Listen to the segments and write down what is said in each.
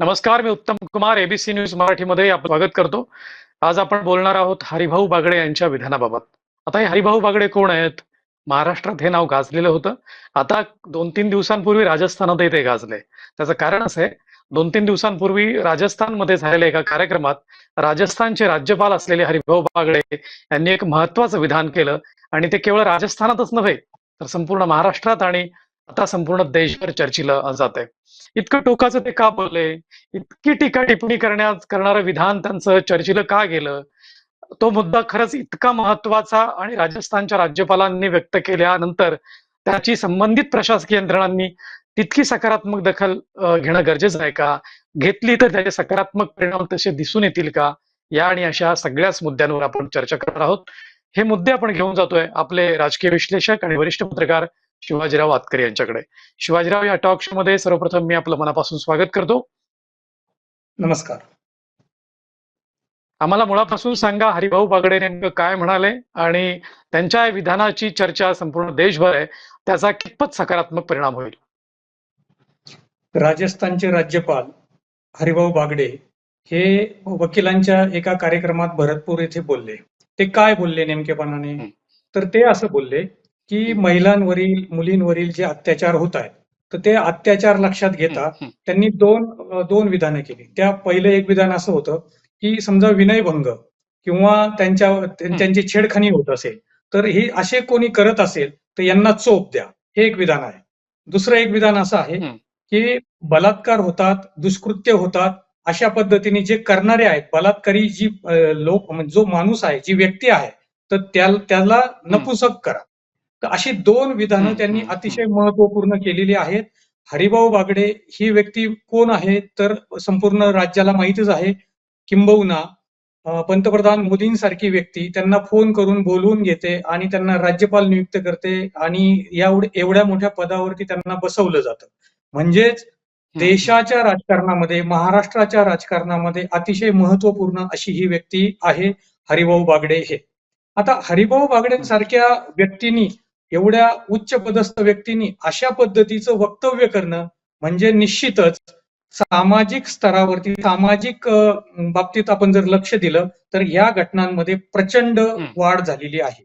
नमस्कार मी उत्तम Kumar ABC news मराठीमध्ये आपलं स्वागत करतो. आज आपण बोलणार आहोत हरिभाऊ बागडे यांच्या विधानाबाबत. आता हे हरिभाऊ बागडे कोण आहेत? महाराष्ट्रात हे नाव गाजलेलं होतं. आता दोन तीन दिवसांपूर्वी राजस्थानातही ते गाजले. त्याचं कारण असं आहे दोन तीन दिवसांपूर्वी राजस्थानमध्ये झालेल्या एका कार्यक्रमात राजस्थानचे राज्यपाल असलेले हरिभाऊ बागडे यांनी एक महत्वाचं विधान केलं. आणि ते केवळ राजस्थानातच नव्हे तर संपूर्ण महाराष्ट्रात आणि आता संपूर्ण देशभर चर्चेला जात आहे इतकं टोकाचं ते का बोलले? इतकी टीका टिप्पणी करण्यात करणारं विधान त्यांचं चर्चेला का गेलं? तो मुद्दा खरंच इतका महत्त्वाचा आणि राजस्थानच्या राज्यपालांनी व्यक्त केल्यानंतर त्याची संबंधित प्रशासकीय यंत्रणांनी तितकी सकारात्मक दखल घेणं गरजेचं आहे का? घेतली तर त्याचे सकारात्मक परिणाम तसे दिसून येतील का? या आणि अशा सगळ्याच मुद्द्यांवर आपण चर्चा करणार आहोत. हे मुद्दे आपण घेऊन जातोय आपले राजकीय विश्लेषक आणि वरिष्ठ पत्रकार शिवाजीराव आतकर यांच्याकडे. शिवाजीराव या टॉक शो मध्ये सर्वप्रथम मी आपलं मनापासून स्वागत करतो. नमस्कार. आम्हाला मुळापासून सांगा हरिभाऊ बागडे नेमकं काय म्हणाले आणि त्यांच्या विधानाची चर्चा संपूर्ण देशभर आहे त्याचा कितपत सकारात्मक परिणाम होईल? राजस्थानचे राज्यपाल हरिभाऊ बागडे हे वकिलांच्या एका कार्यक्रमात भरतपूर येथे बोलले. ते काय बोलले नेमकेपणाने. तर ते असं बोलले की महिलांवरील मुलींवरील जे अत्याचार होत आहेत तर ते अत्याचार लक्षात घेता त्यांनी दोन दोन विधानं केली. त्या पहिलं एक विधान असं होतं की समजा विनयभंग किंवा त्यांच्या त्यां- त्यांची छेडखानी होत असेल तर हे असे कोणी करत असेल तर यांना चोप द्या. हे एक विधान आहे. दुसरं एक विधान असं आहे. की बलात्कार होतात दुष्कृत्य होतात अशा पद्धतीने जे करणारे आहेत बलात्कारी जी लोक म्हणजे जो माणूस आहे जी व्यक्ती आहे तर त्या- त्याला नपुसक करा. तर अशी दोन विधानं त्यांनी. अतिशय महत्त्वपूर्ण केलेली आहेत. हरिभाऊ बागडे ही व्यक्ती कोण आहे तर संपूर्ण राज्याला माहितीच आहे. किंबहुना पंतप्रधान मोदींसारखी व्यक्ती त्यांना फोन करून बोलवून घेते आणि त्यांना राज्यपाल नियुक्त करते आणि एवढ- एवढ्या मोठ्या पदावरती त्यांना बसवलं जातं. म्हणजेच देशाच्या राजकारणामध्ये महाराष्ट्राच्या राजकारणामध्ये अतिशय महत्त्वपूर्ण अशी ही व्यक्ती आहे हरिभाऊ बागडे हे. आता हरिभाऊ बागडेंसारख्या व्यक्तींनी एवढ्या उच्च पदस्थ व्यक्तींनी अशा पद्धतीचं वक्तव्य करणं म्हणजे निश्चितच सामाजिक स्तरावरती सामाजिक बाबतीत आपण जर लक्ष दिलं तर या घटनांमध्ये प्रचंड वाढ झालेली आहे.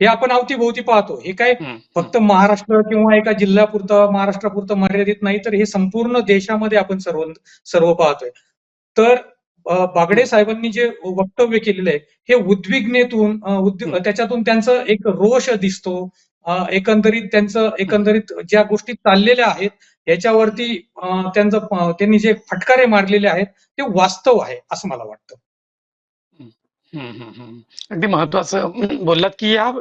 हे आपण अवतीभोवती पाहतो. हे काय. फक्त महाराष्ट्र किंवा एका जिल्ह्यापुरतं महाराष्ट्रापुरतं मर्यादित नाही तर हे संपूर्ण देशामध्ये आपण सर्व सर्व पाहतोय. तर बागडे साहेबांनी जे वक्तव्य केलेलं आहे हे उद्विग्नेतून. त्याच्यातून त्यांचं एक रोष दिसतो. एकंदरीत त्यांचं एकंदरीत ज्या गोष्टी चाललेल्या आहेत याच्यावरती त्यांचं त्यांनी जे फटकारे मारलेले आहेत ते वास्तव आहे असं मला वाटतं. हम्म, हम्म, हम्म. अगदी महत्वाचं बोललात की या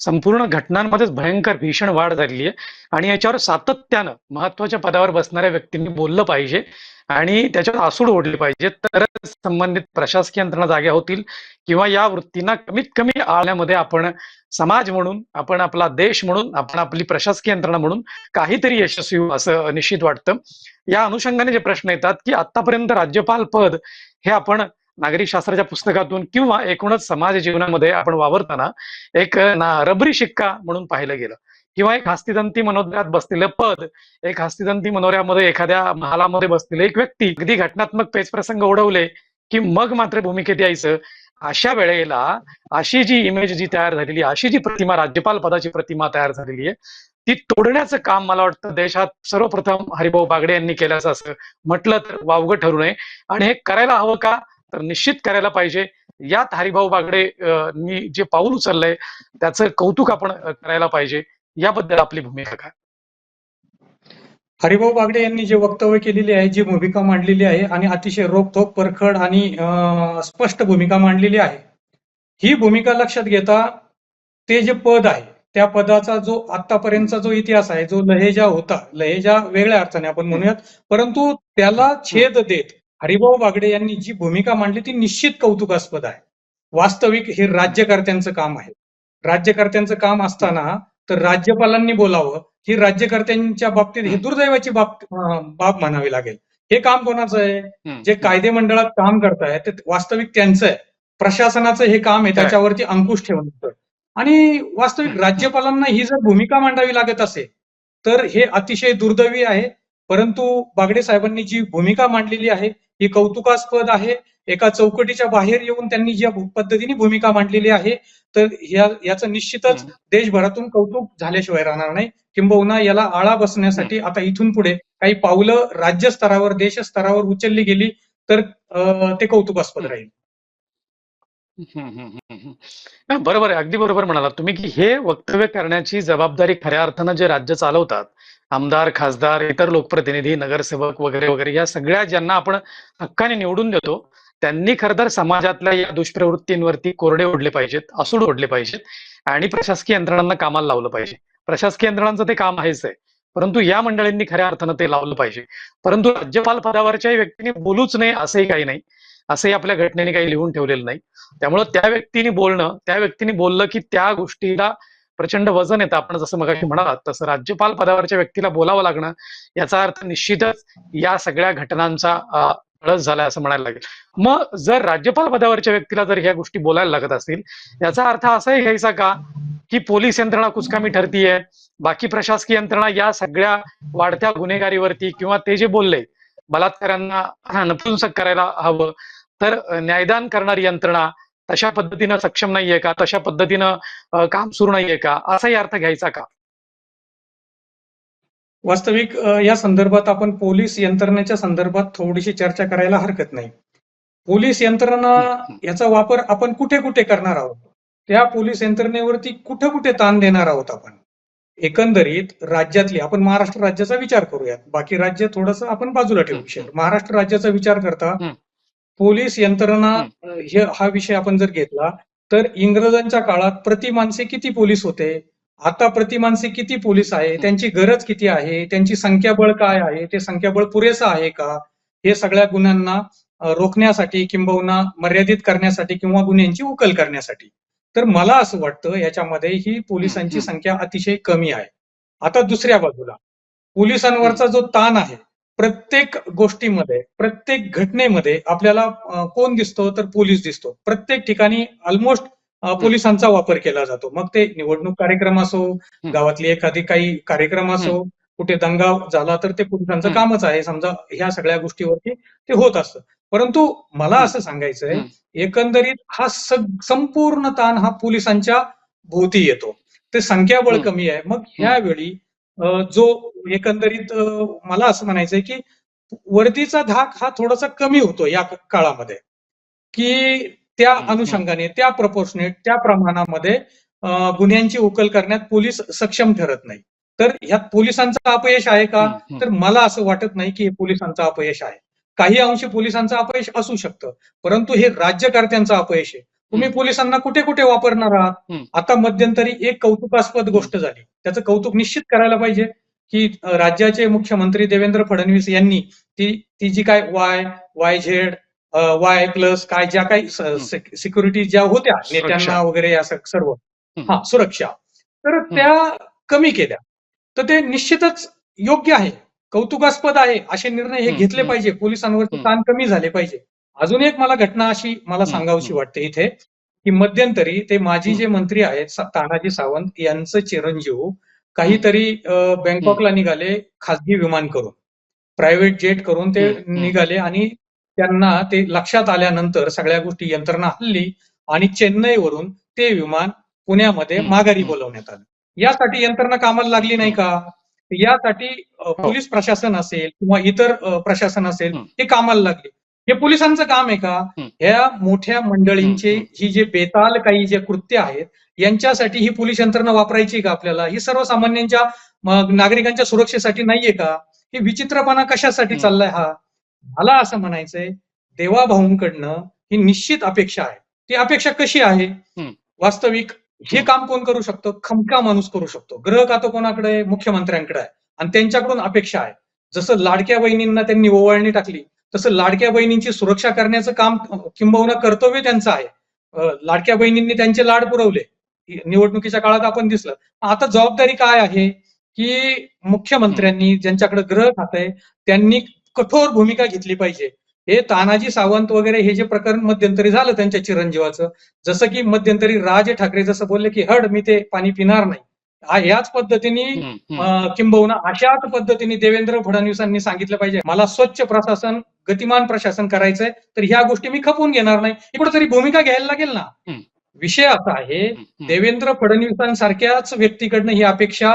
संपूर्ण घटनांमध्येच भयंकर भीषण वाढ झालेली आहे. आणि याच्यावर सातत्यानं महत्त्वाच्या पदावर बसणाऱ्या व्यक्तींनी बोललं पाहिजे आणि त्याच्यावर आसूड ओढले पाहिजे. तरच संबंधित प्रशासकीय यंत्रणा जाग्या होतील किंवा या वृत्तींना कमीत कमी आळण्यामध्ये आपण समाज म्हणून आपण आपला देश म्हणून आपण आपली प्रशासकीय यंत्रणा म्हणून काहीतरी यशस्वी होऊ असं निश्चित वाटतं. या अनुषंगाने जे प्रश्न येतात की आतापर्यंत राज्यपाल पद हे आपण नागरिक शास्त्राच्या पुस्तकातून किंवा एकूणच समाज जीवनामध्ये आपण वावरताना एक ना रबरी शिक्का म्हणून पाहिलं गेलं. किंवा एक हस्तिदंती मनोदरात बसलेलं पद एक हस्तिदंती मनोऱ्यामध्ये एखाद्या महालामध्ये बसलेले एक व्यक्ती अगदी घटनात्मक पेचप्रसंग ओढवले की मग मात्र भूमिकेत यायचं. अशा वेळेला अशी जी इमेज जी तयार झालेली अशी जी प्रतिमा राज्यपाल पदाची प्रतिमा तयार झालेली आहे ती तोडण्याचं काम मला वाटतं देशात सर्वप्रथम हरिभाऊ बागडे यांनी केल्याचं असं म्हटलं तर वावगं ठरू नये. आणि हे करायला हवं का? तर निश्चित करायला पाहिजे. यात हरिभाऊ बागडे जे पाऊल उचललंय त्याचं कौतुक आपण करायला पाहिजे. याबद्दल आपली भूमिका काय? हरिभाऊ बागडे यांनी जे वक्तव्य केलेली आहे जी भूमिका मांडलेली आहे आणि अतिशय रोखोक परखड आणि अं, स्पष्ट भूमिका मांडलेली आहे. ही भूमिका लक्षात घेता ते जे पद आहे त्या पदाचा जो आतापर्यंतचा जो इतिहास आहे जो लहेजा होता लहेजा वेगळ्या अर्थाने आपण म्हणूयात परंतु त्याला छेद देत हरिभाऊ बागडे यांनी जी भूमिका मांडली ती निश्चित कौतुकास्पद आहे. वास्तविक हे राज्यकर्त्यांचं काम आहे. राज्यकर्त्यांचं काम असताना तर राज्यपालांनी बोलावं ही राज्यकर्त्यांच्या बाबतीत हे दुर्दैवाची बाब बाब म्हणावी लागेल. हे काम कोणाचं आहे? जे कायदे मंडळात काम करताय ते वास्तविक त्यांचं आहे. प्रशासनाचं हे काम आहे त्याच्यावरती अंकुश ठेवण्याचं आणि वास्तविक राज्यपालांना ही जर भूमिका मांडावी लागत असेल तर हे अतिशय दुर्दैवी आहे. परंतु बागडे साहेबांनी जी भूमिका मांडलेली आहे ही कौतुकास्पद आहे. एका चौकटीच्या बाहेर येऊन त्यांनी ज्या पद्धतीने भूमिका मांडलेली आहे तर या याचं निश्चितच. देशभरातून कौतुक झाल्याशिवाय राहणार नाही. किंबहुना याला आळा बसण्यासाठी आता इथून पुढे काही पावलं राज्य स्तरावर देश स्तरावर उचलली गेली तर ते कौतुकास्पद. राहील. बरोबर आहे. अगदी बरोबर म्हणालात तुम्ही की हे वक्तव्य करण्याची जबाबदारी खऱ्या अर्थानं जे राज्य चालवतात आमदार खासदार इतर लोकप्रतिनिधी नगरसेवक वगैरे वगैरे या सगळ्या ज्यांना आपण हक्काने निवडून देतो त्यांनी खर तर समाजातल्या या दुष्प्रवृत्तींवरती कोरडे ओढले पाहिजेत असूड ओढले पाहिजेत आणि प्रशासकीय यंत्रणांना कामाला लावलं पाहिजे. प्रशासकीय यंत्रणांचं ते काम आहेच आहे. परंतु या मंडळींनी खऱ्या अर्थानं ते लावलं पाहिजे. परंतु राज्यपाल पदावरच्याही व्यक्तीने बोलूच नये असंही काही नाही. असंही आपल्या घटनेने काही लिहून ठेवलेलं नाही. त्यामुळे त्या व्यक्तीने बोलणं त्या व्यक्तीने बोललं की त्या गोष्टीला प्रचंड वजन येतं. आपण जसं मगाशी म्हणालात तसं राज्यपाल पदावरच्या व्यक्तीला बोलावं लागणं याचा अर्थ निश्चितच या सगळ्या घटनांचा कळस झालाय असं म्हणायला लागेल. मग जर राज्यपाल पदावरच्या व्यक्तीला जर ह्या गोष्टी बोलायला लागत असतील याचा अर्थ असाही घ्यायचा का की पोलीस यंत्रणा कुचकामी ठरतीये बाकी प्रशासकीय यंत्रणा या सगळ्या वाढत्या गुन्हेगारीवरती किंवा ते जे बोलले बलात्कारांना नपुंसक करायला हवं तर न्यायदान करणारी यंत्रणा तशा पद्धतीनं सक्षम नाहीये का? तशा पद्धतीनं काम सुरू नाहीये का? असाही अर्थ घ्यायचा का? वास्तविक या संदर्भात आपण पोलीस यंत्रणेच्या संदर्भात थोडीशी चर्चा करायला हरकत नाही. पोलीस यंत्रणा याचा वापर आपण कुठे कुठे करणार आहोत? त्या पोलीस यंत्रणेवरती कुठे कुठे ताण देणार आहोत आपण? एकंदरीत राज्यातली आपण महाराष्ट्र राज्याचा विचार करूयात. बाकी राज्य थोडस आपण बाजूला ठेवू. शकतो महाराष्ट्र राज्याचा विचार करता. पोलीस यंत्रणा हे. हा विषय आपण जर घेतला तर इंग्रजांच्या काळात प्रति माणसे किती पोलीस होते? आता प्रति माणसे किती पोलीस आहे? त्यांची गरज किती आहे? त्यांची संख्याबळ काय आहे? ते संख्याबळ पुरेसं आहे का? हे सगळ्या गुन्ह्यांना रोखण्यासाठी किंबहुना मर्यादित करण्यासाठी किंवा गुन्ह्यांची उकल करण्यासाठी. तर मला असं वाटतं याच्यामध्ये ही पोलिसांची. संख्या अतिशय कमी आहे. आता दुसऱ्या बाजूला. पोलिसांवरचा जो ताण आहे प्रत्येक गोष्टीमध्ये प्रत्येक घटनेमध्ये आपल्याला कोण दिसतो तर पोलीस दिसतो. प्रत्येक ठिकाणी ऑलमोस्ट पोलिसांचा वापर केला जातो. मग ते निवडणूक कार्यक्रम असो गावातली एखादी काही कार्यक्रम असो कुठे दंगा झाला तर ते पोलिसांचं. कामच आहे. समजा ह्या सगळ्या गोष्टीवरती ते होत असतं. परंतु मला. असं सांगायचंय. एकंदरीत हा सग- संपूर्ण ताण हा पोलिसांच्या भोवती येतो. ते संख्याबळ. कमी आहे. मग ह्यावेळी जो एकंदरीत मला असं म्हणायचंय की वर्दीचा धाक हा थोडासा कमी होतो या काळामध्ये. की त्या. अनुषंगाने त्या प्रपोर्शनेट त्या प्रमाणामध्ये गुन्ह्यांची उकल करण्यात पोलीस सक्षम ठरत नाही. तर ह्यात पोलिसांचं अपयश आहे का. तर मला असं वाटत नाही की हे पोलिसांचं अपयश आहे. काही अंशी पोलिसांचं अपयश असू शकतं. परंतु हे राज्यकर्त्यांचं अपयश आहे. तुम्ही. पोलिसांना कुठे कुठे वापरणार आहात. आता मध्यंतरी एक कौतुकास्पद गोष्ट झाली त्याचं कौतुक निश्चित करायला पाहिजे की राज्याचे मुख्यमंत्री देवेंद्र फडणवीस यांनी ती ती जी काय Y Y Z Y plus काय ज्या काही सिक्युरिटी ज्या होत्या. नेत्यांना वगैरे या सर्व. हा सुरक्षा तर त्या कमी केल्या तर ते निश्चितच योग्य आहे कौतुकास्पद आहे असे निर्णय हे घेतले. पाहिजे पोलिसांवरचे हम्म. ताण कमी झाले पाहिजे अजून एक मला घटना अशी मला सांगावीशी. वाटते इथे की मध्यंतरी ते माजी. जे मंत्री आहेत तानाजी सावंत यांचं चिरंजीव काहीतरी बँकॉकला निघाले खासगी विमान करून प्रायव्हेट जेट करून ते. निघाले आणि त्यांना ते लक्षात आल्यानंतर सगळ्या गोष्टी यंत्रणा हल्ली आणि चेन्नईवरून ते विमान पुण्यामध्ये माघारी. बोलवण्यात आलं यासाठी यंत्रणा कामाला लागली नाही का यासाठी अ, पोलीस प्रशासन असेल किंवा इतर प्रशासन असेल. हे कामाला लागले हे पोलिसांचं काम आहे का. ह्या मोठ्या मंडळींचे ही जे बेताल काही जे कृत्य आहेत यांच्यासाठी ही पोलीस यंत्रणा वापरायची का आपल्याला? ही सर्वसामान्यांच्या नागरिकांच्या सुरक्षेसाठी नाहीये का? हे विचित्रपणा कशासाठी. चाललाय हा? मला असं म्हणायचंय देवाभाऊंकडनं ही निश्चित अपेक्षा आहे. ती अपेक्षा कशी आहे. वास्तविक हे. काम कोण करू शकतो? खमका माणूस करू शकतो. ग्रह खातं कोणाकडे आहे? मुख्यमंत्र्यांकडे आहे. आणि त्यांच्याकडून अपेक्षा आहे. जसं लाडक्या बहिणींना त्यांनी ओवाळणी टाकली तसं लाडक्या बहिणींची सुरक्षा करण्याचं काम किंबहुना कर्तव्य त्यांचं आहे. लाडक्या बहिणींनी त्यांचे लाड पुरवले. निवडणुकीच्या काळात आपण दिसलं. आता जबाबदारी काय आहे की मुख्यमंत्र्यांनी ज्यांच्याकडे ग्रह खात आहे त्यांनी कठोर भूमिका घेतली पाहिजे. हे तानाजी सावंत वगैरे हे जे प्रकरण मध्यंतरी झालं त्यांच्या चिरंजीवाचं जसं की मध्यंतरी राज ठाकरे जसं बोलले की हड मी ते पाणी पिणार नाही. आ- याच पद्धतीने किंबहुना अशाच पद्धतीने देवेंद्र फडणवीसांनी सांगितलं पाहिजे. मला स्वच्छ प्रशासन गतिमान प्रशासन करायचंय तर ह्या गोष्टी मी खपवून घेणार नाही. ही कुठेतरी भूमिका घ्यायला लागेल ना. विषय असा आहे. देवेंद्र फडणवीसांसारख्याच व्यक्तीकडनं ही अपेक्षा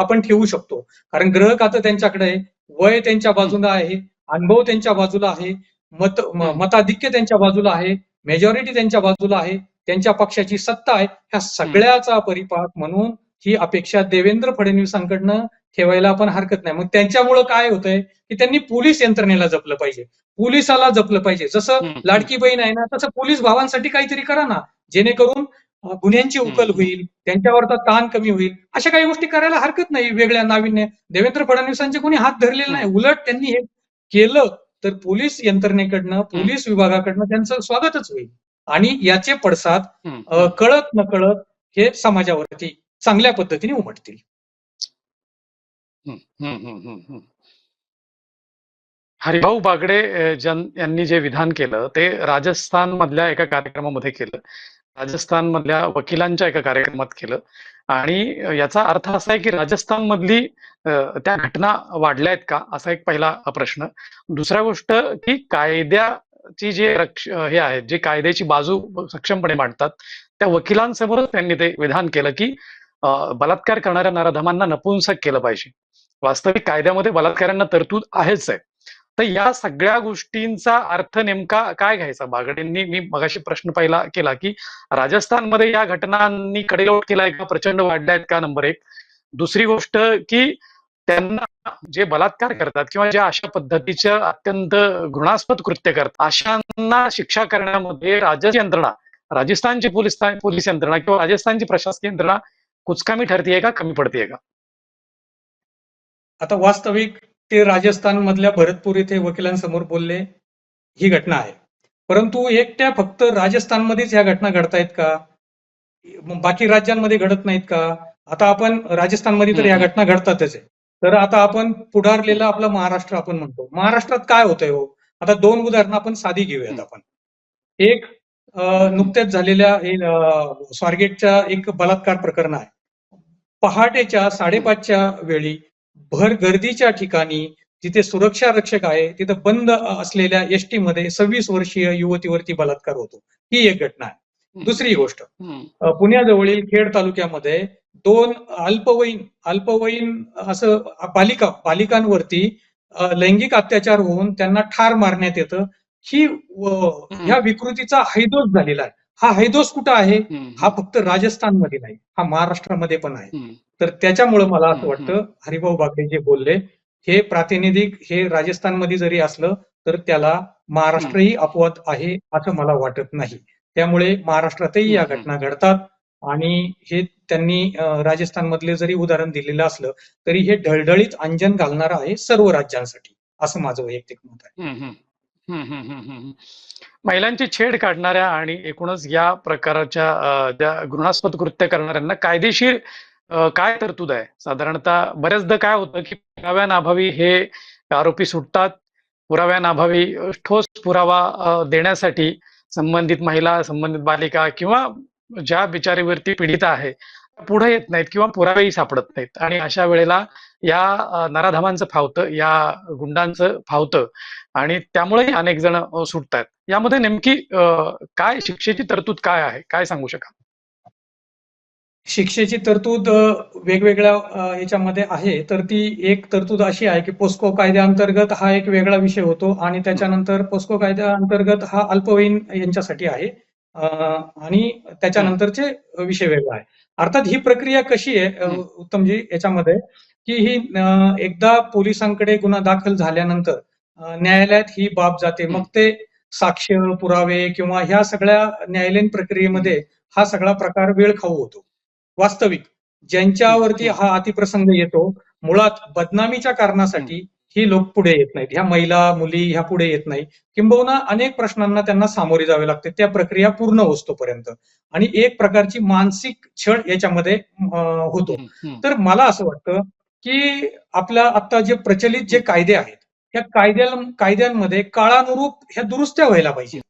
आपण ठेवू शकतो. कारण ग्रह खातं त्यांच्याकडे आहे वय त्यांच्या बाजूला आहे अनुभव त्यांच्या बाजूला आहे मत. मताधिक्य त्यांच्या बाजूला आहे मेजॉरिटी त्यांच्या बाजूला आहे त्यांच्या पक्षाची सत्ता आहे ह्या सगळ्याचा परिपाक म्हणून ही अपेक्षा देवेंद्र फडणवीसांकडनं ठेवायला आपण हरकत नाही. मग त्यांच्यामुळं काय होतंय की त्यांनी पोलीस यंत्रणेला जपलं पाहिजे. पोलिसाला जपलं पाहिजे. जसं. लाडकी बहीण आहे ना तसं पोलीस भावांसाठी काहीतरी करा ना. जेणेकरून गुन्ह्यांची उकल. होईल त्यांच्यावरचा ताण कमी होईल. अशा काही गोष्टी करायला हरकत नाही वेगळ्या नाविन्य. देवेंद्र फडणवीसांचे कोणी हात धरलेले नाही. उलट त्यांनी हे केलं तर पोलीस यंत्रणेकडनं पोलीस विभागाकडनं त्यांचं स्वागतच होईल. आणि याचे पडसाद हम्म, अं, कळत हे समाजावरती चांगल्या पद्धतीने उमटतील. हरिभाऊ बागडे यांनी जे विधान केलं ते राजस्थान मधल्या एका कार्यक्रमामध्ये केलं. राजस्थान मधल्या वकिलांच्या एका कार्यक्रमात केलं. आणि याचा अर्थ असा आहे की राजस्थान मधली त्या घटना वाढल्या आहेत का? असा एक पहिला प्रश्न. दुसरा गोष्ट की कायद्याची जे रक्ष हे आहेत जे कायद्याची बाजू सक्षमपणे मांडतात त्या वकिलांसमोरच त्यांनी ते विधान केलं की बलात्कार करणाऱ्या नराधमांना नपुंसक केलं पाहिजे. वास्तविक कायद्यामध्ये बलात्कारांना तरतूद आहेच आहे. तर या सगळ्या गोष्टींचा अर्थ नेमका काय घ्यायचा? बागडेंनी मी मगाशी प्रश्न पहिला केला की राजस्थानमध्ये या घटनांनी कडेलोट केलाय का? प्रचंड वाढल्या आहेत का? नंबर एक. दुसरी गोष्ट की त्यांना जे बलात्कार करतात किंवा ज्या अशा पद्धतीच्या अत्यंत घृणास्पद कृत्य करतात अशांना शिक्षा करण्यामध्ये राज्य यंत्रणा राजस्थानची पोलीस पोलीस यंत्रणा किंवा राजस्थानची प्रशासकीय यंत्रणा कुचकामी ठरतीये का? कमी पडतीये का? आता वास्तविक ते राजस्थान मधल्या भरतपूर इथे वकिलांसमोर बोलले ही घटना आहे. परंतु एकट्या फक्त राजस्थानमध्येच ह्या घटना घडतायत का? बाकी राज्यांमध्ये घडत नाहीत का? आता आपण राजस्थानमध्ये तर ह्या हम्म. घटना घडतातच आहे. तर आता आपण पुढारलेलं आपलं महाराष्ट्र आपण म्हणतो. महाराष्ट्रात काय होतंय हो? आता दोन उदाहरणं आपण साधी घेऊयात. आपण. एक नुकत्याच झालेल्या हे, स्वारगेटच्या एक बलात्कार प्रकरण आहे. पहाटेच्या साडेपाचच्या वेळी भर गर्दीच्या ठिकाणी जिथे सुरक्षा रक्षक आहे तिथं बंद असलेल्या एसटी मध्ये सव्वीस वर्षीय युवतीवरती बलात्कार होतो. ही एक घटना आहे. दुसरी गोष्ट पुण्याजवळील खेड तालुक्यामध्ये दोन अल्पवयीन अल्पवयीन असं बालिका बालिकांवरती लैंगिक अत्याचार होऊन त्यांना ठार मारण्यात येतं. ही व- ह्या विकृतीचा हैदोस झालेला आहे. हा हैदोस कुठं आहे? हा फक्त राजस्थानमध्ये नाही. हा महाराष्ट्रामध्ये पण आहे. तर त्याच्यामुळं मला असं वाटतं हरिभाऊ बागडे जे बोलले हे प्रातिनिधिक हे राजस्थानमध्ये जरी असलं तर त्याला महाराष्ट्रही अपवाद आहे असं मला वाटत नाही. त्यामुळे महाराष्ट्रातही या घटना घडतात आणि हे त्यांनी राजस्थानमधले जरी उदाहरण दिलेलं असलं तरी हे ढळढळीत अंजन घालणारं आहे सर्व राज्यांसाठी असं माझं वैयक्तिक मत आहे. हम्म, हम्म, हम्म, हम्म, महिलांची छेड काढणाऱ्या आणि एकूणच या प्रकारच्या ज्या घृणास्पद कृत्य करणाऱ्यांना कायदेशीर काय तरतूद आहे? साधारणतः बऱ्याचदा काय होतं की पुराव्यानाभावी हे आरोपी सुटतात पुराव्यानाभावी ठोस पुरावा देण्यासाठी संबंधित महिला संबंधित बालिका किंवा ज्या बिचारीवरती पीडित आहे पुढे येत नाहीत किंवा पुरावेही सापडत नाहीत. आणि अशा वेळेला या नराधमांचं फावतं या गुंडांचं फावतं आणि त्यामुळेही अनेक जण अ, सुटतात यामध्ये नेमकी काय शिक्षेची तरतूद काय आहे? काय सांगू शकाल? शिक्षेची तरतूद वेगवेगळ्या याच्यामध्ये आहे. तर ती एक तरतूद अशी आहे की पोस्को कायद्याअंतर्गत हा एक वेगळा विषय होतो आणि त्याच्यानंतर पोस्को कायद्याअंतर्गत हा अल्पवयीन यांच्यासाठी आहे. आणि त्याच्यानंतरचे विषय वेगळा आहे अर्थात ही प्रक्रिया कशी आहे. उत्तमजी याच्यामध्ये की ही एकदा पोलिसांकडे गुन्हा दाखल झाल्यानंतर न्यायालयात ही बाब जाते. मग ते साक्ष पुरावे किंवा ह्या सगळ्या न्यायालयीन प्रक्रियेमध्ये हा सगळा प्रकार वेळ खाऊ होतो वास्तविक ज्यांच्यावरती. हा अतिप्रसंग येतो मुळात बदनामीच्या कारणासाठी ही लोक पुढे येत नाहीत. ह्या महिला मुली ह्या पुढे येत नाही किंबहुना अनेक प्रश्नांना त्यांना सामोरे जावे लागते. त्या प्रक्रिया पूर्ण होतोपर्यंत आणि एक प्रकारची मानसिक छळ याच्यामध्ये होतो. तर मला असं वाटतं की आपल्या आता जे प्रचलित जे कायदे आहेत या कायद्या कायद्यांमध्ये काळानुरूप ह्या दुरुस्त्या व्हायला पाहिजे.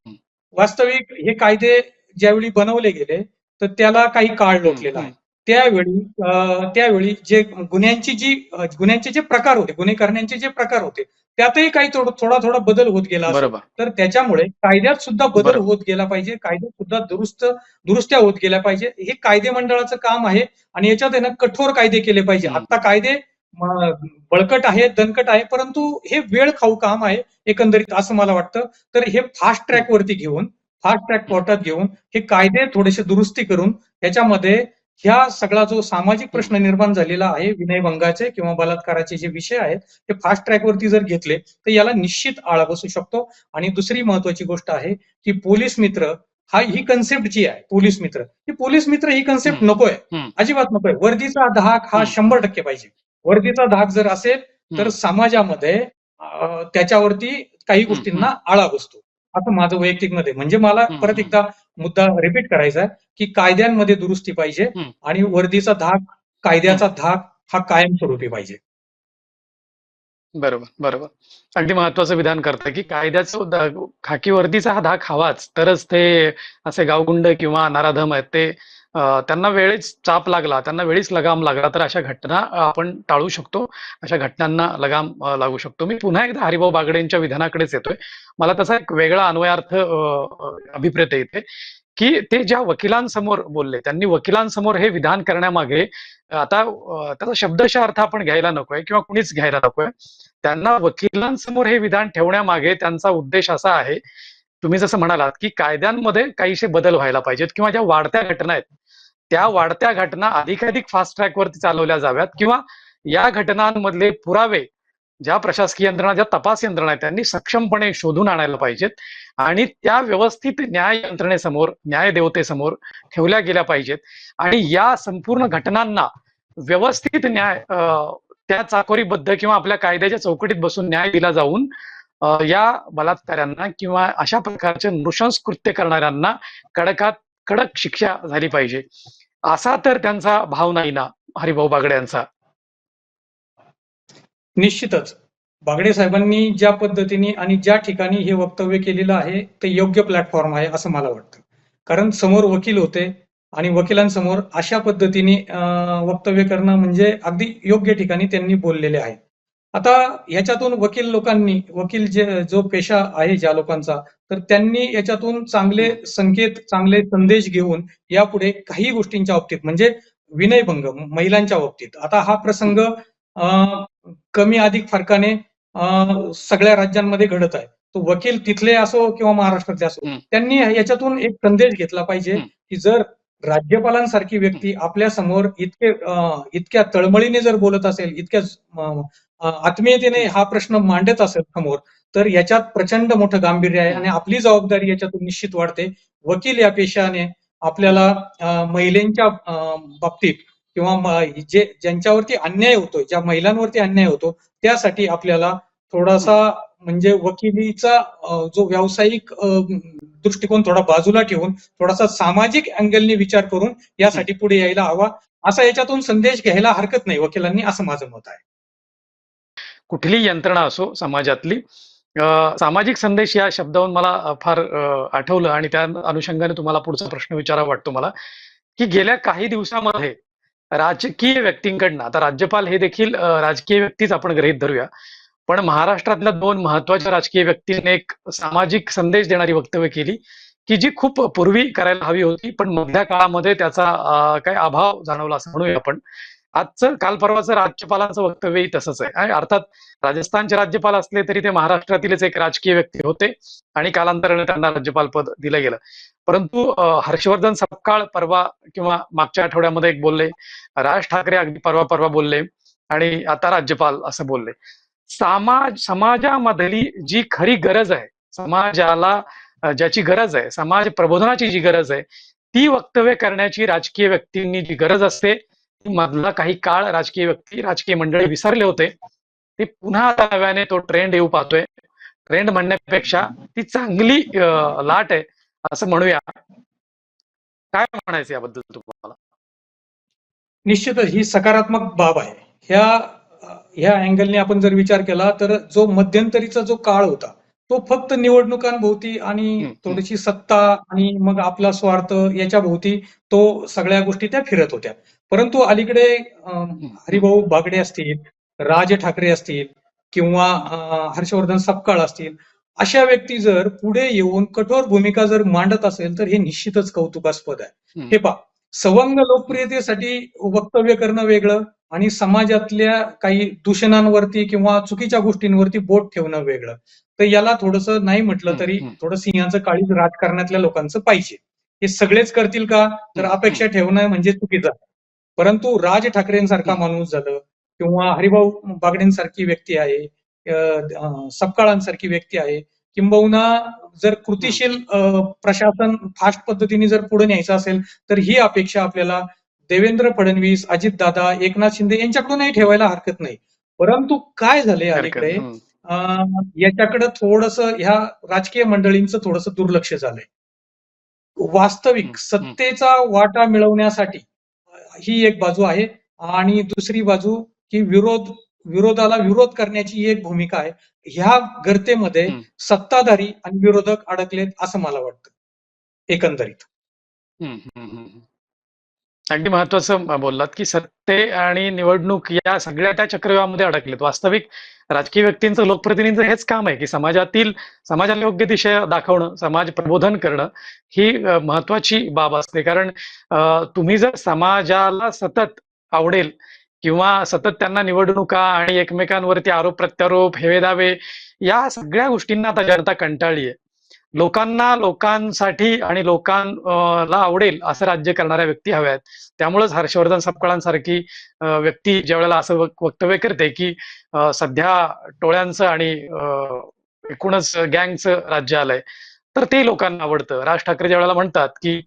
वास्तविक हे कायदे ज्यावेळी बनवले गेले तर त्याला काही काळ लोटलेला आहे. त्यावेळी अ, त्यावेळी जे गुन्ह्यांची जी अ, गुन्ह्यांचे जे प्रकार होते गुन्हे करण्याचे जे प्रकार होते त्यातही काही थोडं थोडा थोडा बदल होत गेला असेल. बरोबर तर त्याच्यामुळे कायद्यात सुद्धा बदल बरोबर. होत गेला पाहिजे कायद्यात सुद्धा दुरुस्त दुरुस्त्या होत गेल्या पाहिजे हे कायदे मंडळाचं काम आहे आणि याच्यात आहे ना कठोर कायदे केले पाहिजे. आता कायदे म, बळकट आहे दणकट आहे परंतु हे वेळ खाऊ काम आहे एकंदरीत असं मला वाटतं तर हे फास्ट ट्रॅक वरती घेऊन फास्ट ट्रॅक कोर्टात घेऊन हे कायदे थोडेसे दुरुस्ती करून त्याच्यामध्ये ह्या सगळा जो सामाजिक प्रश्न निर्माण झालेला आहे विनयभंगाचे किंवा बलात्काराचे जे विषय आहेत ते फास्ट ट्रॅक वरती जर घेतले तर याला निश्चित आळा बसू शकतो आणि दुसरी महत्वाची गोष्ट आहे की पोलीस मित्र हा ही कन्सेप्ट जी आहे पोलीस मित्र ही पोलीस मित्र ही कन्सेप्ट. नकोय. अजिबात नकोय वर्दीचा धाक हा. शंभर टक्के पाहिजे वर्दीचा धाक जर असेल तर. समाजामध्ये त्याच्यावरती काही गोष्टींना आळा बसतो असं माझं वैयक्तिक आहे म्हणजे मला परत. एकदा मुद्दा रिपीट करायचा आहे की कायद्यांमध्ये दुरुस्ती पाहिजे. आणि वर्दीचा धाक कायद्याचा धाक हा कायमस्वरूपी पाहिजे. बरोबर बरोबर. अगदी महत्वाचं विधान करतं की कायद्याचं खाकी वर्दीचा हा धाक हवाच. तरच ते असे गावगुंड किंवा नराधम आहेत ते त्यांना वेळेच चाप लागला त्यांना वेळीच लगाम लागला तर अशा घटना आपण टाळू शकतो. अशा घटनांना लगाम लागू शकतो. मी पुन्हा एकदा हरिभाऊ बागडेंच्या विधानाकडेच येतोय. मला तसा एक वेगळा अन्वयार्थ अं, अभिप्रेत येते की ते ज्या वकिलांसमोर बोलले त्यांनी वकिलांसमोर हे विधान करण्यामागे आता त्याचा शब्दशः अर्थ आपण घ्यायला नकोय किंवा कुणीच घ्यायला नकोय. त्यांना वकिलांसमोर हे विधान ठेवण्यामागे त्यांचा उद्देश असा आहे तुम्ही जसं म्हणालात की कायद्यांमध्ये काहीसे बदल व्हायला पाहिजेत किंवा ज्या वाढत्या घटना आहेत त्या वाढत्या घटना अधिकाधिक फास्ट ट्रॅकवरती चालवल्या जाव्यात किंवा या घटनांमधले पुरावे ज्या प्रशासकीय यंत्रणा ज्या तपास यंत्रणा आहेत त्यांनी सक्षमपणे शोधून आणायला पाहिजेत आणि त्या व्यवस्थित न्याय यंत्रणेसमोर न्याय देवतेसमोर ठेवल्या गेल्या पाहिजेत. आणि या संपूर्ण घटनांना व्यवस्थित न्याय अं, त्या चाकोरीबद्ध किंवा आपल्या कायद्याच्या चौकटीत बसून न्याय दिला जाऊन या बलात्कारांना किंवा अशा प्रकारचे नृशंस कृत्य करणाऱ्यांना कडकात कडक शिक्षा झाली पाहिजे. असा तर त्यांचा भाव नाही ना हरिभाऊ बागडे यांचा? निश्चितच. बागडे साहेबांनी ज्या पद्धतीने आणि ज्या ठिकाणी हे वक्तव्य केलेलं आहे ते योग्य प्लॅटफॉर्म आहे असं मला वाटतं. कारण समोर वकील होते आणि वकिलांसमोर अशा पद्धतीने वक्तव्य करणं म्हणजे अगदी योग्य ठिकाणी त्यांनी बोललेले आहे. आता याच्यातून वकील लोकांनी वकील जे जो पेशा आहे ज्या लोकांचा तर त्यांनी याच्यातून चांगले संकेत चांगले संदेश घेऊन यापुढे काही गोष्टींच्या बाबतीत म्हणजे विनयभंग महिलांच्या बाबतीत आता हा प्रसंग अं, कमी अधिक फरकाने अं, सगळ्या राज्यांमध्ये घडत आहे तो वकील तिथले असो किंवा महाराष्ट्रातले असो. त्यांनी याच्यातून एक संदेश घेतला पाहिजे. की जर राज्यपालांसारखी व्यक्ती आपल्यासमोर इतके इतक्या तळमळीने जर बोलत असेल इतक्या आत्मीयतेने हा प्रश्न मांडत असेल समोर तर याच्यात प्रचंड मोठं गांभीर्य आहे आणि आपली जबाबदारी याच्यातून निश्चित वाढते. वकील या पेशाने आपल्याला महिलांच्या बाबतीत किंवा जे ज्यांच्यावरती अन्याय होतोय ज्या महिलांवरती अन्याय होतो त्यासाठी आपल्याला थोडासा म्हणजे वकिलीचा जो व्यावसायिक दृष्टिकोन थोडा बाजूला ठेवून थोडासा सामाजिक अँगलने विचार करून यासाठी पुढे यायला हवा. असा याच्यातून संदेश घ्यायला हरकत नाही वकिलांनी असं माझं मत आहे. कुठलीही यंत्रणा असो समाजातली सामाजिक संदेश या शब्दावरून मला फार आठवलं आणि त्या अनुषंगाने तुम्हाला पुढचा प्रश्न विचारावा वाटतो मला की गेल्या काही दिवसामध्ये राजकीय व्यक्तींकडनं आता राज्यपाल हे देखील राजकीय व्यक्तीच आपण गृहीत धरूया पण महाराष्ट्रातल्या दोन महत्त्वाच्या राजकीय व्यक्तींनी एक सामाजिक संदेश देणारी वक्तव्य केली की जी खूप पूर्वी करायला हवी होती पण मधल्या काळामध्ये त्याचा काय अभाव जाणवला असं म्हणूया आपण. आजचं काल परवाचं राज्यपालांचं वक्तव्यही तसंच आहे. अर्थात राजस्थानचे राज्यपाल असले तरी ते महाराष्ट्रातीलच एक राजकीय व्यक्ती होते आणि कालांतराने त्यांना राज्यपाल पद दिलं गेलं. परंतु हर्षवर्धन सपकाळ परवा किंवा मागच्या आठवड्यामध्ये एक बोलले राज ठाकरे अगदी परवा परवा बोलले आणि आता राज्यपाल असं बोलले. समाज समाजामधली जी खरी गरज आहे समाजाला ज्याची गरज आहे समाज प्रबोधनाची जी गरज आहे ती वक्तव्य करण्याची राजकीय व्यक्तींनी जी गरज असते मधला काही काळ राजकीय व्यक्ती राजकीय मंडळी विसरले होते. ते पुन्हा आता नव्याने तो ट्रेंड येऊ पाहतोय. ट्रेंड म्हणण्यापेक्षा ती चांगली लाट आहे असं म्हणूया. काय म्हणायचं याबद्दल तुम्हाला? निश्चितच ही सकारात्मक बाब आहे. ह्या ह्या अँगलने आपण जर विचार केला तर जो मध्यंतरीचा जो काळ होता तो फक्त निवडणुकांभोवती आणि. थोडीशी सत्ता आणि मग आपला स्वार्थ याच्या भोवती तो सगळ्या गोष्टी त्या फिरत होत्या. परंतु अलीकडे हरिभाऊ बागडे असतील राज ठाकरे असतील किंवा हर्षवर्धन सपकाळ असतील अशा व्यक्ती जर पुढे येऊन कठोर भूमिका जर मांडत असेल तर हे निश्चितच कौतुकास्पद आहे. हं. पहा सवंग लोकप्रियतेसाठी वक्तव्य करणं वेगळं आणि समाजातल्या काही दूषणांवरती किंवा चुकीच्या गोष्टींवरती बोट ठेवणं वेगळं. तर याला थोडंसं नाही म्हटलं तरी. थोडं सिंहाचं काळीज राजकारणातल्या लोकांचं पाहिजे. हे सगळेच करतील का? तर अपेक्षा ठेवणं म्हणजे चुकीचं आहे. परंतु राज ठाकरेंसारखा. माणूस झालं किंवा हरिभाऊ बागडेंसारखी व्यक्ती आहे सपकाळांसारखी व्यक्ती आहे किंबहुना जर कृतिशील प्रशासन फास्ट पद्धतीने जर पुढे न्यायचं असेल तर ही अपेक्षा आपल्याला देवेंद्र फडणवीस अजितदादा एकनाथ शिंदे यांच्याकडूनही ठेवायला हरकत नाही परंतु काय झाले अलीकडे याच्याकडे थोडस ह्या राजकीय मंडळींचं थोडस दुर्लक्ष झालंय वास्तविक. सत्तेचा वाटा मिळवण्यासाठी ही एक बाजू आहे आणि दुसरी बाजू की विरोध विरोधाला विरोध करण्याची एक भूमिका आहे ह्या गर्तेमध्ये. सत्ताधारी आणि विरोधक अडकलेत असं मला वाटतं एकंदरीत. अगदी महत्वाचं बोललात की सत्ते आणि निवडणूक या सगळ्या त्या चक्रव्यूहामध्ये अडकलेत. वास्तविक राजकीय व्यक्तींचं, लोकप्रतिनिधींचं हेच काम आहे की समाजातील समाजाला योग्य दिशा दाखवणं, समाज प्रबोधन करणं ही महत्वाची बाब असते. कारण तुम्ही जर समाजाला सतत आवडेल किंवा सतत त्यांना निवडणुका आणि एकमेकांवरती आरोप प्रत्यारोप, हेवेदावे या सगळ्या गोष्टींना आता जनता कंटाळली आहे. लोकांना लोकांसाठी आणि लोकांना आवडेल असं राज्य करणाऱ्या व्यक्ती हव्या आहेत. त्यामुळेच हर्षवर्धन सपकाळांसारखी व्यक्ती व्यक्ती ज्यावेळेला असं वक्तव्य करते की सध्या टोळ्यांचं आणि एकूणच गँगचं राज्य आलंय. तर ते लोकांना आवडतं. राज ठाकरे ज्यावेळेला म्हणतात की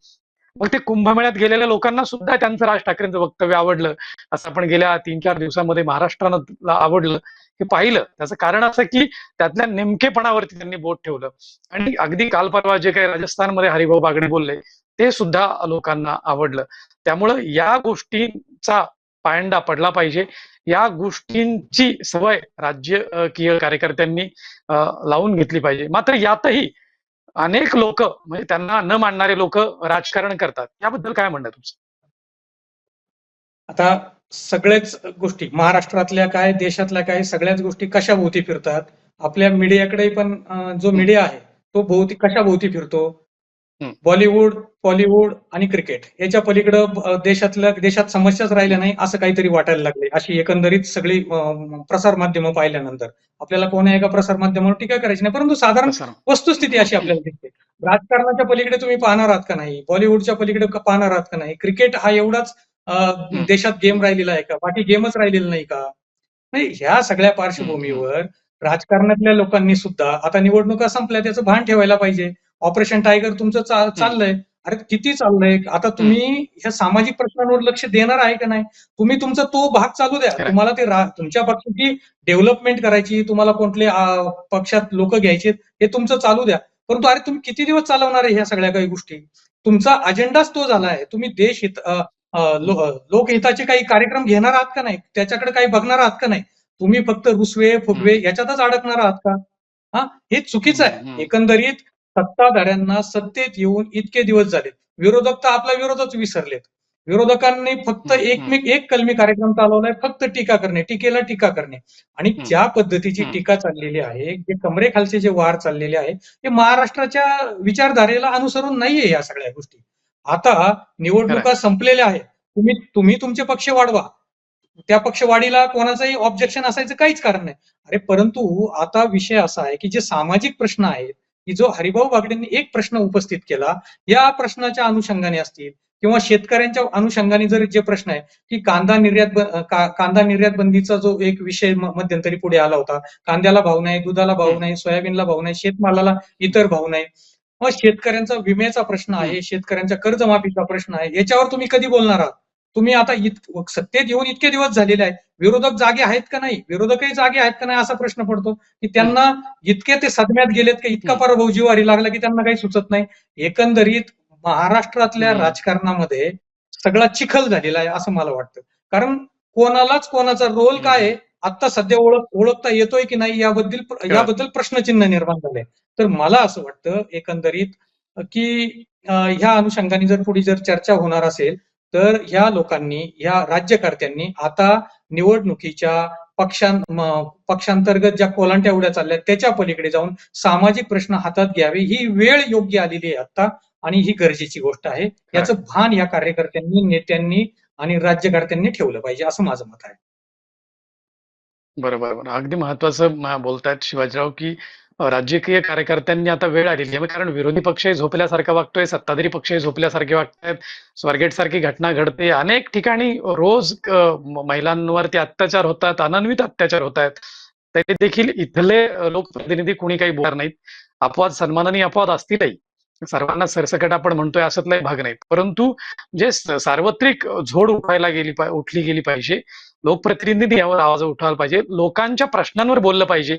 मग ते कुंभमेळ्यात गेलेल्या लोकांना सुद्धा त्यांचं राज ठाकरेंचं वक्तव्य आवडलं. असं आपण गेल्या 3-4 दिवसामध्ये महाराष्ट्रानं आवडलं हे पाहिलं. त्याचं कारण असं की त्यातल्या नेमकेपणावरती त्यांनी बोट ठेवलं आणि अगदी काल परवा जे काही राजस्थानमध्ये हरिभाऊ बागडे बोलले, ते सुद्धा लोकांना आवडलं. त्यामुळं या गोष्टींचा पायंडा पडला पाहिजे. या गोष्टींची सवय राजकीय कार्यकर्त्यांनी लावून घेतली पाहिजे. मात्र यातही अनेक लोक म्हणजे त्यांना न मानणारे लोक राजकारण करतात. याबद्दल काय म्हणणं तुमचं? आता सगळ्याच गोष्टी महाराष्ट्रातल्या काय, देशातल्या काय सगळ्याच गोष्टी कशाभोवती फिरतात? आपल्या मीडियाकडे पण जो. मीडिया आहे, तो भोवती कशाभोवती फिरतो? हं. बॉलिवूड, पॉलिवूड आणि क्रिकेट याच्या पलीकडं देशातल्या देशात समस्याच राहिल्या नाही असं काहीतरी वाटायला लागले. अशी एकंदरीत सगळी प्रसार माध्यमं पाहिल्यानंतर. आपल्याला कोण्या एका प्रसार माध्यमावर टीका करायची नाही. परंतु साधारण. वस्तुस्थिती अशी आपल्याला दिसते. राजकारणाच्या पलीकडे तुम्ही पाहणार आहात का नाही? बॉलिवूडच्या पलीकडे पाहणार आहात का नाही? क्रिकेट हा एवढाच. देशात गेम राहिलेला आहे का? बाकी गेमच राहिलेला नाही का? नाही ह्या सगळ्या. पार्श्वभूमीवर राजकारणातल्या लोकांनी सुद्धा आता निवडणुका संपल्या त्याचं भान ठेवायला पाहिजे. ऑपरेशन टायगर तुमचं. चाललंय. अरे किती चाललंय? आता. तुम्ही ह्या सामाजिक प्रश्नांवर लक्ष देणार आहे का नाही? तुम्ही तुमचा तो भाग चालू द्या. तुम्हाला ते तुमच्या पक्षाची डेव्हलपमेंट करायची, तुम्हाला अ, पक्षात लोकं घ्यायचेत हे तुमचं चालू द्या. परंतु अरे तुम्ही किती दिवस चालवणार आहे ह्या सगळ्या काही गोष्टी? तुमचा अजेंडाच तो झाला आहे. तुम्ही देश हित लोकहिताचे काही कार्यक्रम घेणार आहात का नाही? त्याच्याकडे काही बघणार आहात का नाही? तुम्ही फक्त रुसवे-फुगवे हं. याच्यातच अडकणार आहात का? हां, हे चुकीचं आहे. एकंदरीत सत्ताधाऱ्यांना सत्तेत येऊन इतके दिवस झालेत. विरोधक तर आपला विरोधच विसरलेत. विरोधकांनी फक्त. एकमेक एक कलमी कार्यक्रम चालवलाय फक्त टीका करणे, टीकेला टीका करणे आणि. ज्या पद्धतीची. टीका चाललेली आहे, जे कमरेखालचे जे वार चाललेले आहे, ते महाराष्ट्राच्या विचारधारेला अनुसरून नाहीये या सगळ्या गोष्टी. आता. निवडणुका संपलेल्या आहेत. तुम्ही तुम्ही तुमचे पक्ष वाढवा. त्या पक्षवाढीला कोणाचंही ऑब्जेक्शन असायचं काहीच कारण नाही. अरे परंतु आता विषय असा आहे की जे सामाजिक प्रश्न आहेत, की जो हरिभाऊ बागडेंनी एक प्रश्न उपस्थित केला, या प्रश्नाच्या अनुषंगाने असतील किंवा शेतकऱ्यांच्या अनुषंगाने जर जे प्रश्न आहे, की कांदा निर्यात का कांदा निर्यात बंदीचा जो एक विषय मध्यंतरी पुढे आला होता. कांद्याला भाव नाही, दुधाला भाव. नाही, सोयाबीनला भाव नाही, शेतमालाला इतर भाव नाही. मग शेतकऱ्यांचा विम्याचा प्रश्न. आहे, शेतकऱ्यांच्या कर्जमाफीचा प्रश्न आहे. याच्यावर तुम्ही कधी बोलणार आहात? तुम्ही आता इत सत्तेत येऊन इतके दिवस झालेले आहेत. विरोधक जागे आहेत का नाही? विरोधकही जागे आहेत का नाही असा प्रश्न पडतो, की. त्यांना इतके ते सदम्यात गेलेत की इतका. पराभव जिव्हारी लागला की त्यांना काही सुचत नाही. एकंदरीत महाराष्ट्रातल्या. राजकारणामध्ये सगळा चिखल झालेला आहे असं मला वाटतं. कारण कोणालाच कोणाचा रोल काय. आहे आता सध्या ओळख ओळखता येतोय की नाही याबद्दल याबद्दल प्रश्नचिन्ह निर्माण झालंय तर मला असं वाटतं एकंदरीत की ह्या अनुषंगाने जर पुढे जर चर्चा होणार असेल तर ह्या लोकांनी ह्या राज्यकर्त्यांनी आता निवडणुकीच्या पक्षां पक्षांतर्गत ज्या कोलांट्या उड्या चालल्या त्याच्या पलीकडे जाऊन सामाजिक प्रश्न हातात घ्यावे ही वेळ योग्य आलेली आहे आता आणि ही गरजेची गोष्ट आहे. याचं भान या कार्यकर्त्यांनी नेत्यांनी आणि राज्यकर्त्यांनी ठेवलं पाहिजे असं माझं मत आहे. बरोबर बरोबर. अगदी महत्वाचं बोलतायत शिवाजीराव की राजकीय कार्यकर्त्यांनी आता वेळ आलेली आहे कारण विरोधी पक्षही झोपल्यासारखा वागतोय सत्ताधारी पक्षही झोपल्यासारखे वागतायत स्वारगेट सारखी घटना घडते. अनेक ठिकाणी रोज महिलांवरती अत्याचार होतात अनन्वित अत्याचार होत आहेत तरी देखील इथले लोकप्रतिनिधी कुणी काही बोलणार नाहीत. अपवाद सन्मानाने अपवाद असतीलही. सर्वांना सरसकट आपण म्हणतोय असतलाही भाग नाहीत. परंतु म्हणजे जे सार्वत्रिक झोड उठायला गेली उठली गेली पाहिजे. लोकप्रतिनिधींनी यावर आवाज उठवायला पाहिजे. लोकांच्या प्रश्नांवर बोललं पाहिजे.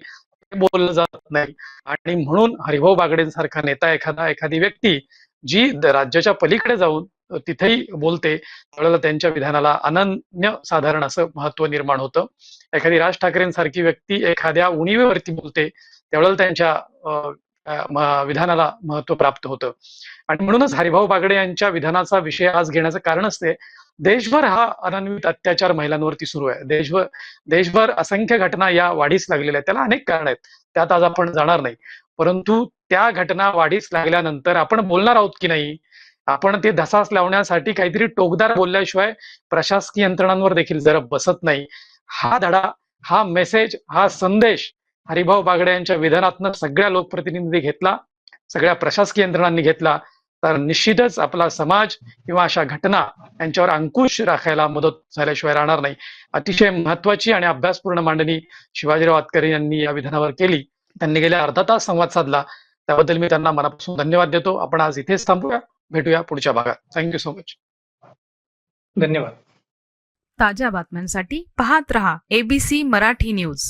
बोललं जात नाही. आणि म्हणून हरिभाऊ बागडेंसारखा नेता एखादा एखादी व्यक्ती जी राज्याच्या पलीकडे जाऊन तिथेही बोलते त्यावेळेला त्यांच्या विधानाला अनन्य साधारण असं महत्त्व निर्माण होतं. एखादी राज ठाकरेंसारखी व्यक्ती एखाद्या उणीवेवरती बोलते त्यावेळेला त्यांच्या विधानाला महत्त्व प्राप्त होतं. आणि म्हणूनच हरिभाऊ बागडे यांच्या विधानाचा विषय आज घेण्याचं कारण असते देशभर हा अनन्वित अत्याचार महिलांवरती सुरू आहे. देशभर देशभर असंख्य घटना या वाढीस लागलेल्या आहेत. त्याला अनेक कारण आहेत. त्यात आज आपण जाणार नाही. परंतु त्या घटना वाढीस लागल्यानंतर आपण बोलणार आहोत की नाही? आपण ते धसास लावण्यासाठी काहीतरी टोकदार बोलल्याशिवाय प्रशासकीय यंत्रणांवर देखील जरा बसत नाही. हा धडा हा मेसेज हा संदेश हरिभाऊ बागडे यांच्या विधानातनं सगळ्या लोकप्रतिनिधी घेतला सगळ्या प्रशासकीय यंत्रणांनी घेतला तर निश्चितच आपला समाज किंवा अशा घटना यांच्यावर अंकुश राखायला मदत झाल्याशिवाय राहणार नाही. अतिशय महत्वाची आणि अभ्यासपूर्ण मांडणी शिवाजीराव आतकरे यांनी या विधानावर केली. त्यांनी गेल्या अर्धा तास संवाद साधला. त्याबद्दल मी त्यांना मनापासून धन्यवाद देतो. आपण आज इथेच थांबूया. भेटूया पुढच्या भागात. थँक्यू सो मच धन्यवाद. ताज्या बातम्यांसाठी पाहत रहा एबीसी मराठी न्यूज